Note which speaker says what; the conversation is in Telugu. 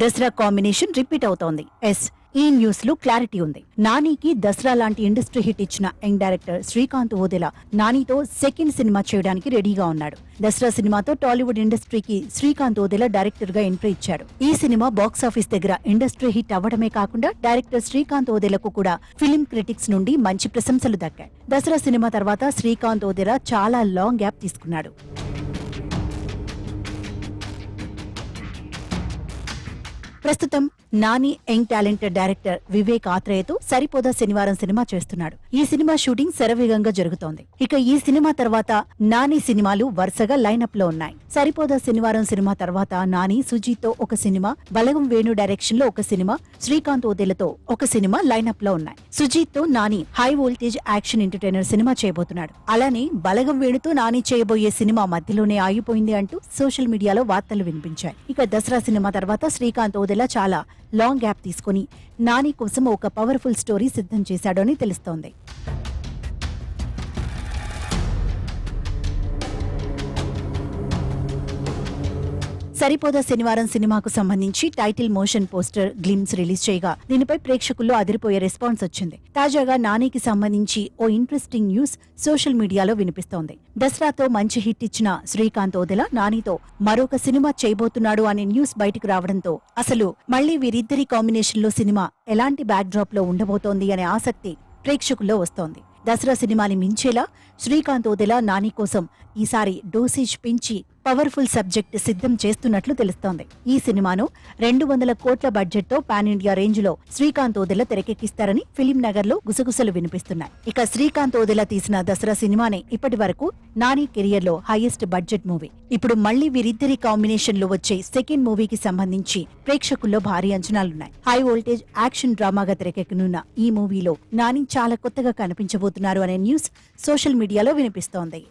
Speaker 1: దసరా కాంబినేషన్ రిపీట్ అవుతోంది. ఎస్ ఈ న్యూస్లో క్లారిటీ ఉంది. నానికి దసరా లాంటి ఇండస్ట్రీ హిట్ ఇచ్చిన యంగ్ డైరెక్టర్ శ్రీకాంత్ ఓదెలా నానితో సెకండ్ సినిమా చేయడానికి రెడీగా ఉన్నాడు. దసరా సినిమాతో టాలీవుడ్ ఇండస్ట్రీకి శ్రీకాంత్ ఓదెలా డైరెక్టర్గా ఎంట్రీ ఇచ్చాడు. ఈ సినిమా బాక్స్ ఆఫీస్ దగ్గర ఇండస్ట్రీ హిట్ అవ్వడమే కాకుండా డైరెక్టర్ శ్రీకాంత్ ఓదెలకు కూడా ఫిలిం క్రిటిక్స్ నుండి మంచి ప్రశంసలు దక్కాయి. దసరా సినిమా తర్వాత శ్రీకాంత్ ఓదెలా చాలా లాంగ్ గ్యాప్ తీసుకున్నాడు. ప్రస్తుతం Nani young talented director Vivek ఆత్రేయతో Saripodhaa Sanivaaram cinema చేస్తున్నాడు. ఈ సినిమా షూటింగ్ శరవేగంగా జరుగుతోంది. ఇక ఈ సినిమా తర్వాత నాని సినిమాలు వరుసగా లైనప్లో ఉన్నాయి. సరిపోదా శనివారం సినిమా తర్వాత నాని సుజీత్తో ఒక సినిమా బలగం వేణు డైరెక్షన్లో ఒక సినిమా శ్రీకాంత్ ఓదెలతో ఒక సినిమా లైనప్లో ఉన్నాయి. సుజీత్తో Nani high voltage action entertainer cinema చేయబోతున్నాడు. అలానే బలగం వేణుతో నాని చేయబోయే సినిమా మధ్యలోనే ఆగిపోయింది అంటూ సోషల్ మీడియాలో వార్తలు వినిపించాయి. ఇక దసరా సినిమా తర్వాత శ్రీకాంత్ ఓదెలా చాలా లాంగ్ గ్యాప్ తీసుకుని నాని కోసం ఒక పవర్ఫుల్ స్టోరీ సిద్ధం చేశాడని తెలుస్తోంది. సరిపోదా శనివారం సినిమాకు సంబంధించి title motion poster glimpse release చేయగా దీనిపై ప్రేక్షకుల్లో అదిరిపోయే రెస్పాన్స్ వచ్చింది. తాజాగా నానికి సంబంధించి ఓ ఇంట్రెస్టింగ్ న్యూస్ సోషల్ మీడియాలో వినిపిస్తోంది. దసరాతో మంచి హిట్ ఇచ్చిన శ్రీకాంత్ ఓదెల నానితో మరొక సినిమా చేయబోతున్నాడు అనే న్యూస్ బయటకు రావడంతో అసలు మళ్ళీ వీరిద్దరి కాంబినేషన్లో సినిమా ఎలాంటి బ్యాక్ డ్రాప్లో ఉండబోతోంది అనే ఆసక్తి ప్రేక్షకుల్లో వస్తోంది. దసరా సినిమాని మించేలా శ్రీకాంత్ ఓదెల నాని కోసం ఈసారి డోసేజ్ పెంచి పవర్ఫుల్ సబ్జెక్ట్ సిద్ధం చేస్తున్నట్లు తెలుస్తోంది. ఈ సినిమాను రెండు వందల కోట్ల బడ్జెట్తో పాన్ ఇండియా రేంజ్లో శ్రీకాంత్ ఓదెల తెరకెక్కిస్తారని ఫిలిం నగర్లో గుసగుసలు వినిపిస్తున్నాయి. ఇక శ్రీకాంత్ ఓదెల తీసిన దసరా సినిమానే ఇప్పటి వరకు నాని కెరియర్లో హైయెస్ట్ బడ్జెట్ మూవీ. ఇప్పుడు మళ్ళీ వీరిద్దరి కాంబినేషన్లో వచ్చే సెకండ్ మూవీకి సంబంధించి ప్రేక్షకుల్లో భారీ అంచనాలున్నాయి. హై వోల్టేజ్ యాక్షన్ డ్రామాగా తెరకెక్కనున్న ఈ మూవీలో నాని చాలా కొత్తగా కనిపించబోతున్నారు అనే న్యూస్ సోషల్ మీడియాలో వినిపిస్తోంది.